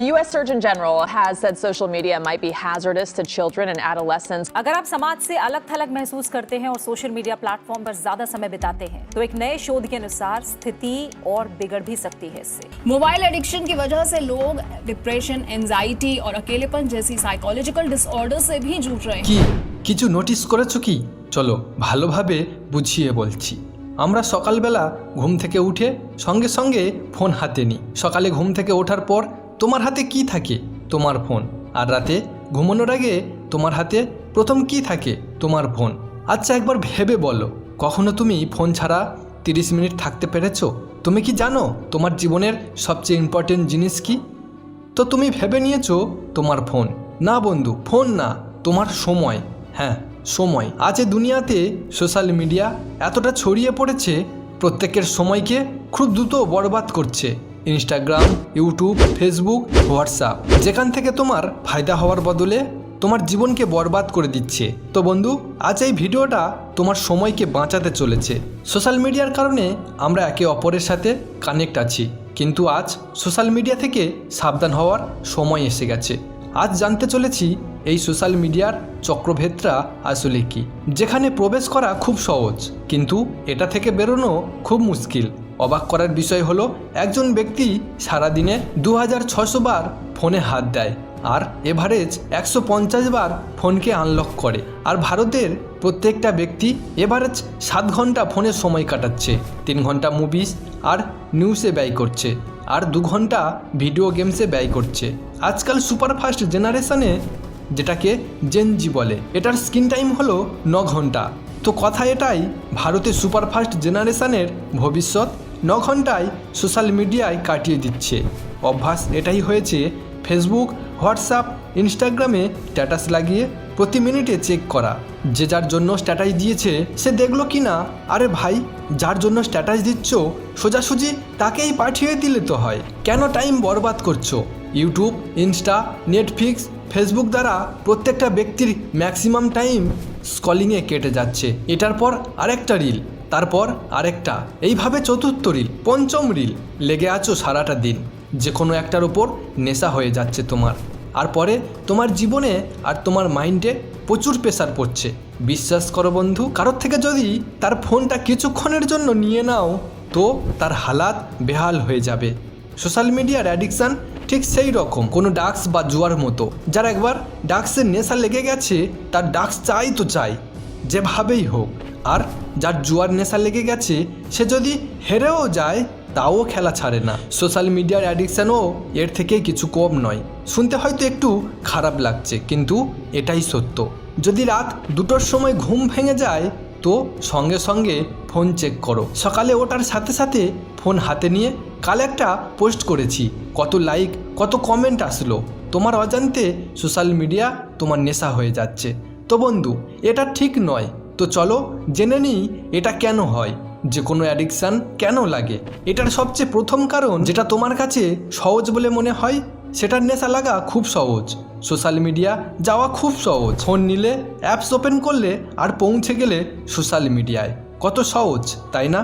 U.S. Surgeon General has said social media might be hazardous to children and adolescents. अगर आप समाज से अलग थलग महसूस करते हैं और सोशल मीडिया प्लेटफॉर्म पर ज्यादा समय बिताते हैं तो एक नए शोध के अनुसार स्थिति और बिगड़ भी सकती है इससे मोबाइल एडिक्शन की वजह से लोग डिप्रेशन एंजाइटी और अकेलेपन जैसी साइकोलॉजिकल डिसऑर्डर से भी जूझ रहे हैं কি কিছু নোটিস করেছো কি চলো ভালোভাবে বুঝিয়ে বলছি আমরা সকালবেলা ঘুম থেকে উঠে সঙ্গে সঙ্গে ফোন হাতে নিই সকালে ঘুম থেকে ওঠার পর তোমার হাতে কি থাকে? তোমার ফোন। আর রাতে ঘুমানোর আগে তোমার হাতে প্রথম কি থাকে? তোমার ফোন। আচ্ছা একবার ভেবে বলো। কখনো তুমি ফোন ছাড়া তিরিশ মিনিট থাকতে পেরেছ? তুমি কি জানো তোমার জীবনের সবচেয়ে ইম্পর্টেন্ট জিনিস কি? তো তুমি ভেবে নিয়েছো তোমার ফোন। না বন্ধু, ফোন না, তোমার সময়। হ্যাঁ সময়। আজ দুনিয়াতে সোশ্যাল মিডিয়া এতটা ছড়িয়ে পড়েছে, প্রত্যেকের সময়কে খুব দ্রুত বরবাদ করছে। ইনস্টাগ্রাম ইউটিউব ফেসবুক হোয়াটসঅ্যাপ যেখান থেকে তোমার ফায়দা হওয়ার বদলে তোমার জীবনকে বরবাদ করে দিচ্ছে। তো বন্ধু, আজ এই ভিডিওটা তোমার সময়কে বাঁচাতে চলেছে। সোশ্যাল মিডিয়ার কারণে আমরা একে অপরের সাথে কানেক্ট আছি। কিন্তু আজ সোশ্যাল মিডিয়া থেকে সাবধান হওয়ার সময় এসে গেছে। আজ জানতে চলেছি এই সোশ্যাল মিডিয়ার চক্রভেদটা আসলে কি। যেখানে প্রবেশ করা খুব সহজ, কিন্তু এটা থেকে বেরোনো খুব মুশকিল। অবাক করার বিষয় হলো, একজন ব্যক্তি সারাদিনে দু হাজার ছশো বার ফোনে হাত দেয় আর এভারেজ একশো পঞ্চাশ বার ফোনকে আনলক করে। আর ভারতের প্রত্যেকটা ব্যক্তি এভারেজ সাত ঘণ্টা ফোনে সময় কাটাচ্ছে, তিন ঘণ্টা মুভিস আর নিউজে ব্যয় করছে, আর দু ঘণ্টা ভিডিও গেমসে ব্যয় করছে। আজকাল সুপারফাস্ট জেনারেশনে যেটাকে জেনজি বলে, এটার স্ক্রিন টাইম হলো ন ঘণ্টা। তো কথা এটাই, ভারতের সুপারফাস্ট জেনারেশনের ভবিষ্যৎ ন ঘন্টায় সোশ্যাল মিডিয়ায় কাটিয়ে দিচ্ছে। অভ্যাস এটাই হয়েছে, ফেসবুক, হোয়াটসঅ্যাপ, ইনস্টাগ্রামে স্ট্যাটাস লাগিয়ে প্রতি মিনিটে চেক করা। যে যার জন্য স্ট্যাটাস দিয়েছে, সে দেখল কি না? আরে ভাই, যার জন্য স্ট্যাটাস দিচ্ছ, সোজাসুজি তাকেই পাঠিয়ে দিলে তো হয়। কেন টাইম বরবাদ করছ? ইউটিউব, ইনস্টা, নেটফ্লিক্স, ফেসবুক দ্বারা প্রত্যেকটা ব্যক্তির ম্যাক্সিমাম টাইম স্কলিংয়ে কেটে যাচ্ছে। এটার পর আরেকটা রিল। তারপর আরেকটা, এইভাবে চতুর্থ রিল, পঞ্চম রিল লেগে আছো সারাটা দিন। যে কোনো একটার ওপর নেশা হয়ে যাচ্ছে তোমার। আর পরে তোমার জীবনে আর তোমার মাইন্ডে প্রচুর প্রেশার পড়ছে। বিশ্বাস করো বন্ধু, কারোর থেকে যদি তার ফোনটা কিছুক্ষণের জন্য নিয়ে নাও, তো তার হালাত বেহাল হয়ে যাবে। সোশ্যাল মিডিয়ার অ্যাডিকশান ঠিক সেই রকম, কোনো ডাক্স বা জুয়ার মতো। যার একবার ডাক্সের নেশা লেগে গেছে, তার ডাক্স চাই তো চাই, যেভাবেই হোক। আর যার জুয়ার নেশা লেগে গেছে, সে যদি হেরেও যায়, তাও খেলা ছাড়ে না। সোশ্যাল মিডিয়ার অ্যাডিকশানও এর থেকে কিছু কম নয়। শুনতে হয়তো একটু খারাপ লাগছে, কিন্তু এটাই সত্য। যদি রাত দুটোর সময় ঘুম ভেঙে যায়, তো সঙ্গে সঙ্গে ফোন চেক করো। সকালে ওঠার সাথে সাথে ফোন হাতে নিয়ে কাল একটা পোস্ট করেছি। কত লাইক, কত কমেন্ট আসলো। তোমার অজান্তে সোশ্যাল মিডিয়া তোমার নেশা হয়ে যাচ্ছে। তো বন্ধু, এটা ঠিক নয়। তো চলো জেনে নিই এটা কেন হয়, যে কোনো অ্যাডিকশান কেন লাগে। এটার সবচেয়ে প্রথম কারণ যেটা তোমার কাছে সহজ বলে মনে হয়, সেটার নেশা লাগা খুব সহজ। সোশ্যাল মিডিয়া যাওয়া খুব সহজ। ফোন নিলে অ্যাপস ওপেন করলে আর পৌঁছে গেলে সোশ্যাল মিডিয়ায় কত সহজ, তাই না?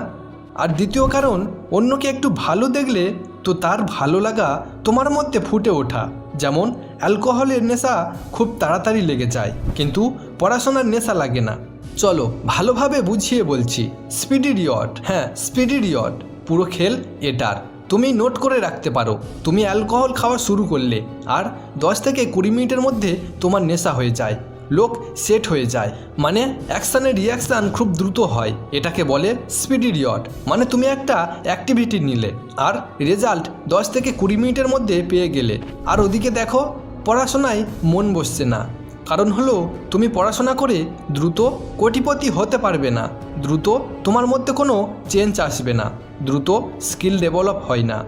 আর দ্বিতীয় কারণ, অন্যকে একটু ভালো দেখলে তো তার ভালো লাগা তোমার মধ্যে ফুটে ওঠা। যেমন অ্যালকোহলের নেশা খুব তাড়াতাড়ি লেগে যায়, কিন্তু পড়াশোনার নেশা লাগে না। চলো, ভালোভাবে বুঝিয়ে বলছি। স্পিডি রিয়ট হ্যাঁ স্পিডি রিয়ট পুরো খেল এটার। তুমি নোট করে রাখতে পারো, তুমি অ্যালকোহল খাওয়া শুরু করলে, আর দশ থেকে কুড়ি মিনিটের মধ্যে তোমার নেশা হয়ে যায়, লোক সেট হয়ে যায়। মানে অ্যাকশানের রিয়াকশান খুব দ্রুত হয়, এটাকে বলে স্পিডি রিয়ট মানে তুমি একটা অ্যাক্টিভিটি নিলে, আর রেজাল্ট দশ থেকে কুড়ি মিনিটের মধ্যে পেয়ে গেলে। আর ওদিকে দেখো, পড়াশোনায় মন বসছে না। কারণ হলো, তুমি পড়াশোনা করে দ্রুত কোটিপতি হতে পারবে না। দ্রুত তোমার মধ্যে কোনো চেঞ্জ আসবে না। দ্রুত স্কিল ডেভেলপ হয় না।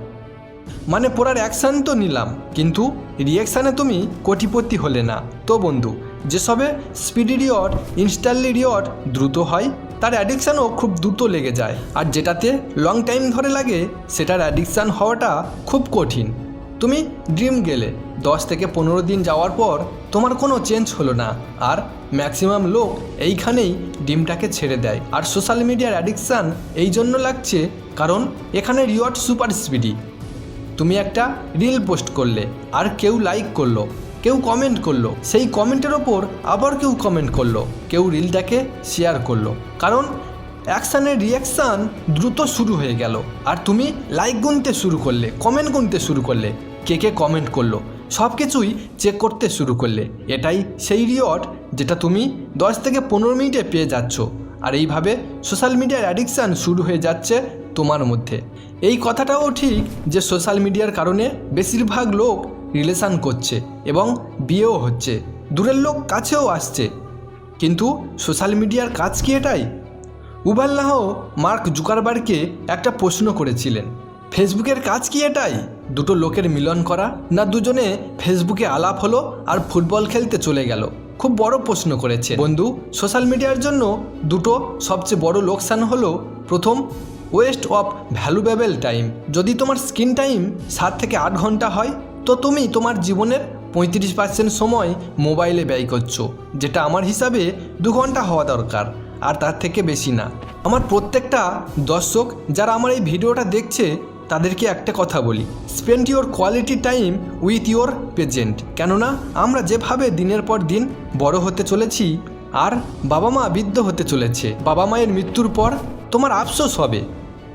মানে পড়ার অ্যাকশান তো নিলাম, কিন্তু রিয়াকশানে তুমি কোটিপতি হলে না। তো বন্ধু, যেসবে স্পিডি রিয়ট ইনস্টান্টলি রিয়ট দ্রুত হয়, তার অ্যাডিকশানও খুব দ্রুত লেগে যায়। আর যেটাতে লং টাইম ধরে লাগে, সেটার অ্যাডিকশান হওয়াটা খুব কঠিন। তুমি ড্রিম গেলে দশ থেকে পনেরো দিন যাওয়ার পর তোমার কোনো চেঞ্জ হলো না। আর ম্যাক্সিমাম লোক এইখানেই ডিমটাকে ছেড়ে দেয়। আর সোশ্যাল মিডিয়ার অ্যাডিকশান এই জন্য লাগছে কারণ এখানে রিওয়ার্ড সুপার স্পিডি তুমি একটা রিল পোস্ট করলে, আর কেউ লাইক করল, কেউ কমেন্ট করল, সেই কমেন্টের ওপর আবার কেউ কমেন্ট করল, কেউ রিলটাকে শেয়ার করল। কারণ অ্যাকশানের রিয়াকশান দ্রুত শুরু হয়ে গেল। আর তুমি লাইক গুনতে শুরু করলে কমেন্ট গুনতে শুরু করলে, কে কে কমেন্ট করল সব কিছুই চেক করতে শুরু করলে। এটাই সেই রিওয়ার্ড যেটা তুমি দশ থেকে পনেরো মিনিটে পেয়ে যাচ্ছ। আর এইভাবে সোশ্যাল মিডিয়ার অ্যাডিকশান শুরু হয়ে যাচ্ছে তোমার মধ্যে। এই কথাটাও ঠিক যে সোশ্যাল মিডিয়ার কারণে বেশিরভাগ লোক রিলেশান করছে এবং বিয়েও হচ্ছে। দূরের লোক কাছেও আসছে। কিন্তু সোশ্যাল মিডিয়ার কাজ কি এটাই? উবাল্লাহ মার্ক জুকারবার্গকে একটা প্রশ্ন করেছিলেন, ফেসবুকের কাজ কি এটাই? দুটো লোকের মিলন করা না দুজনে ফেসবুকে আলাপ হলো আর ফুটবল খেলতে চলে গেল? খুব বড় প্রশ্ন করেছে বন্ধু, সোশ্যাল মিডিয়ার জন্য দুটো সবচেয়ে বড় লোকসান হলো, প্রথম, ওয়েস্ট অফ ভ্যালুয়েবল টাইম। যদি তোমার স্ক্রিন টাইম সাত থেকে আট ঘণ্টা হয়, তো তুমি তোমার জীবনের পঁয়ত্রিশ পার্সেন্ট সময় মোবাইলে ব্যয় করছ, যেটা আমার হিসাবে দু ঘণ্টা হওয়া দরকার। আর তার থেকে বেশি না। আমার প্রত্যেকটা দর্শক যারা আমার এই ভিডিওটা দেখছে, তাদেরকে একটা কথা বলি। Spend your quality time with your parents কেননা, আমরা যেভাবে দিনের পর দিন বড় হতে চলেছি, আর বাবা মা বৃদ্ধ হতে চলেছে, বাবা মায়ের মৃত্যুর পর তোমার আফসোস হবে।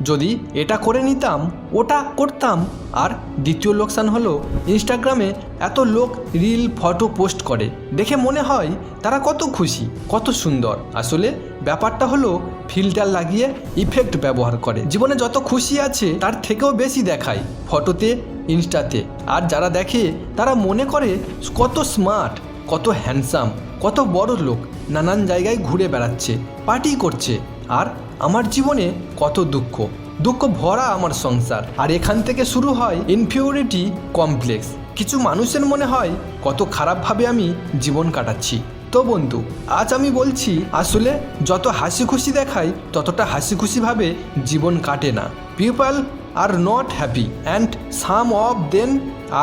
যদি এটা করে নিতাম, ওটা করতাম। আর দ্বিতীয় লোকসান হলো, ইনস্টাগ্রামে এত লোক রিল, ফটো পোস্ট করে। দেখে মনে হয় তারা কত খুশি, কত সুন্দর। আসলে ব্যাপারটা হলো, ফিল্টার লাগিয়ে ইফেক্ট ব্যবহার করে। জীবনে যত খুশি আছে, তার থেকেও বেশি দেখায়, ফটোতে, ইনস্টাতে। আর যারা দেখে, তারা মনে করে, কত স্মার্ট, কত হ্যান্ডসাম, কত বড় লোক, নানান জায়গায় ঘুরে বেড়াচ্ছে, পার্টি করছে। আর আমার জীবনে কত দুঃখ। দুঃখ ভরা আমার সংসার। আর এখান থেকে শুরু হয় ইনফিউরিটি কমপ্লেক্স কিছু মানুষের মনে হয় কত খারাপভাবে আমি জীবন কাটাচ্ছি। তো বন্ধু, আজ আমি বলছি, আসলে যত হাসি খুশি দেখাই, ততটা হাসি খুশিভাবে জীবন কাটে না। People are not happy and some of them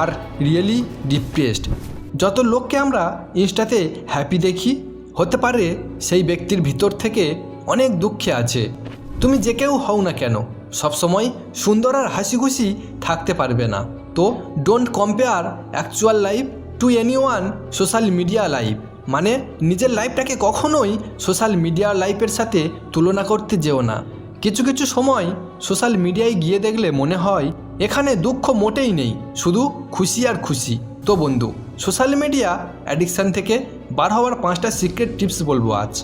are really depressed যত লোককে আমরা ইনস্টাতে হ্যাপি দেখি, হতে পারে সেই ব্যক্তির ভিতর থেকে অনেক দুঃখে আছে। তুমি যে কেউ হও না কেন, সবসময় সুন্দর আর হাসি খুশি থাকতে পারবে না। তো don't compare actual life to anyone social media life মানে নিজের লাইফটাকে কখনোই সোশ্যাল মিডিয়া লাইফের সাথে তুলনা করতে যেও না। কিছু কিছু সময় সোশ্যাল মিডিয়ায় গিয়ে দেখলে মনে হয়, এখানে দুঃখ মোটেই নেই, শুধু খুশি আর খুশি। তো বন্ধু সোশ্যাল মিডিয়া অ্যাডিকশান থেকে বার হওয়ার পাঁচটা সিক্রেট টিপস বলব আজ।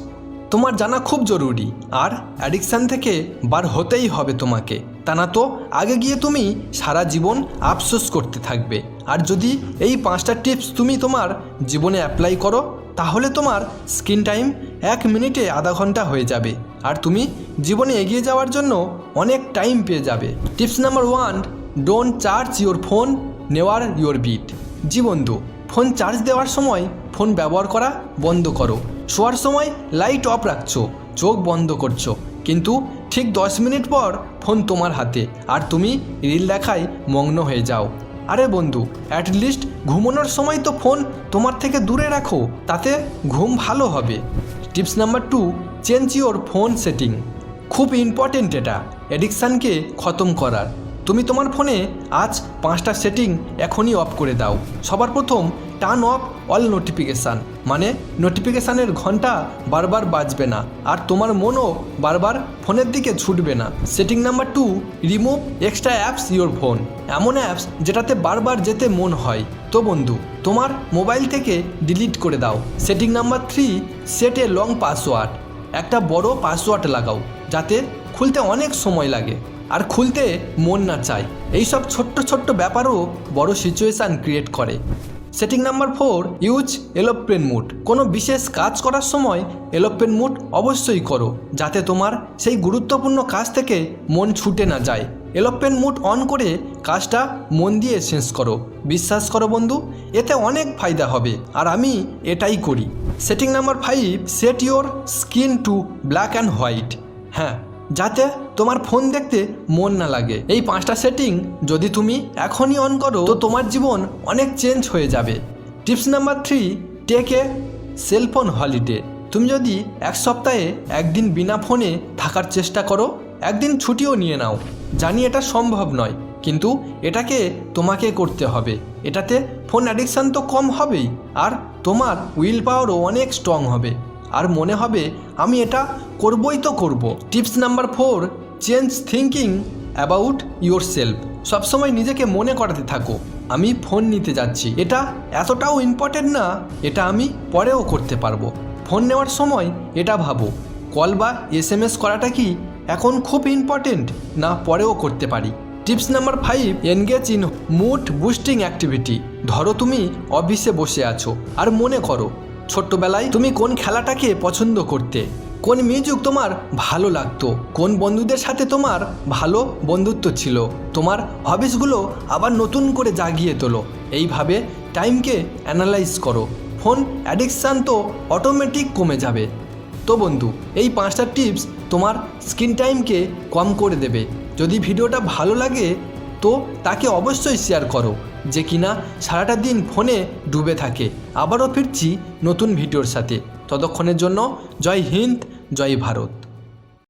তোমার জানা খুব জরুরি। আর অ্যাডিকশান থেকে বার হতেই হবে তোমাকে। তা না তো, আগে গিয়ে তুমি সারা জীবন আফসোস করতে থাকবে। আর যদি এই পাঁচটা টিপস তুমি তোমার জীবনে অ্যাপ্লাই করো, তাহলে তোমার স্ক্রিন টাইম এক মিনিটে আধা ঘণ্টা হয়ে যাবে। আর তুমি জীবনে এগিয়ে যাওয়ার জন্য অনেক টাইম পেয়ে যাবে। Tips number one, don't charge your phone, near your bed. জি বন্ধু, ফোন চার্জ দেওয়ার সময় ফোন ব্যবহার করা বন্ধ করো। শোয়ার সময় লাইট অফ রাখছো, চোখ বন্ধ করছ। কিন্তু ঠিক দশ মিনিট পর ফোন তোমার হাতে, আর তুমি রিল দেখায় মগ্ন হয়ে যাও। আরে বন্ধু অ্যাটলিস্ট ঘুমানোর সময় তো ফোন তোমার থেকে দূরে রাখো, তাতে ঘুম ভালো হবে। Tips number two change your phone setting খুব ইম্পর্টেন্ট এটা অ্যাডিকশানকে খতম করার। তুমি তোমার ফোনে আজ পাঁচটা সেটিং এখনই অফ করে দাও। সবার প্রথম টার্ন অফ অল নোটিফিকেশান মানে নোটিফিকেশানের ঘণ্টা বারবার বাজবে না, আর তোমার মনও বারবার ফোনের দিকে ছুটবে না। Setting number two remove extra apps your phone এমন অ্যাপস যেটাতে বারবার যেতে মন হয়। তো বন্ধু, তোমার মোবাইল থেকে ডিলিট করে দাও। Setting number three set a long password একটা বড় পাসওয়ার্ড লাগাও, যাতে খুলতে অনেক সময় লাগে, আর খুলতে মন না চায়। এইসব ছোট্ট ছোট্ট ব্যাপারও বড় সিচুয়েশান ক্রিয়েট করে। Setting number four use airplane mode কোনো বিশেষ কাজ করার সময় এলোপ্রেন মুড অবশ্যই করো, যাতে তোমার সেই গুরুত্বপূর্ণ কাজ থেকে মন ছুটে না যায়। এলোপ্রেন মুড অন করে কাজটা মন দিয়ে শেষ করো। বিশ্বাস করো বন্ধু, এতে অনেক ফায়দা হবে, আর আমি এটাই করি। Setting number five set your screen to black and white হ্যাঁ যাতে তোমার ফোন দেখতে মন না লাগে। এই পাঁচটা সেটিং যদি তুমি এখনই অন করো, তো তোমার জীবন অনেক চেঞ্জ হয়ে যাবে। Tips number three take a cellphone holiday তুমি যদি এক সপ্তাহে একদিন বিনা ফোনে থাকার চেষ্টা করো, একদিন ছুটিও নিয়ে নাও। জানি এটা সম্ভব নয়, কিন্তু এটাকে তোমাকে করতে হবে। এটাতে ফোন অ্যাডিকশান তো কম হবেই, আর তোমার উইল পাওয়ারও অনেক স্ট্রং হবে। আর মনে হবে, আমি এটা করবই তো করব। Tips number four, change thinking about yourself সবসময় নিজেকে মনে করাতে থাকো, আমি ফোন নিতে যাচ্ছি। এটা এতটাও ইম্পর্টেন্ট না, এটা আমি পরেও করতে পারব। ফোন নেওয়ার সময় এটা ভাবো, কল বা এস এম এস করাটা কি এখন খুব ইম্পর্টেন্ট, না পরেও করতে পারি? Tips number five, engage in mood boosting activity. ধরো তুমি অফিসে বসে আছো, আর মনে করো ছোট্টবেলায় তুমি কোন খেলাটাকে পছন্দ করতে? কোন মিউজিক তোমার ভালো লাগতো? কোন বন্ধুদের সাথে তোমার ভালো বন্ধুত্ব ছিল? তোমার হবিসগুলো আবার নতুন করে জাগিয়ে তোলো। এইভাবে টাইমকে অ্যানালাইজ করো। ফোন অ্যাডিকশান তো অটোমেটিক কমে যাবে। তো বন্ধু, এই পাঁচটা টিপস তোমার স্ক্রিন টাইমকে কম করে দেবে। যদি ভিডিওটা ভালো লাগে, তো তাকে অবশ্যই শেয়ার করো। যে কিনা সারাটা দিন ফোনে ডুবে থাকে। আবারও ফিরছি নতুন ভিডিওর সাথে। ততক্ষণের জন্য জয় হিন্দ, জয় ভারত।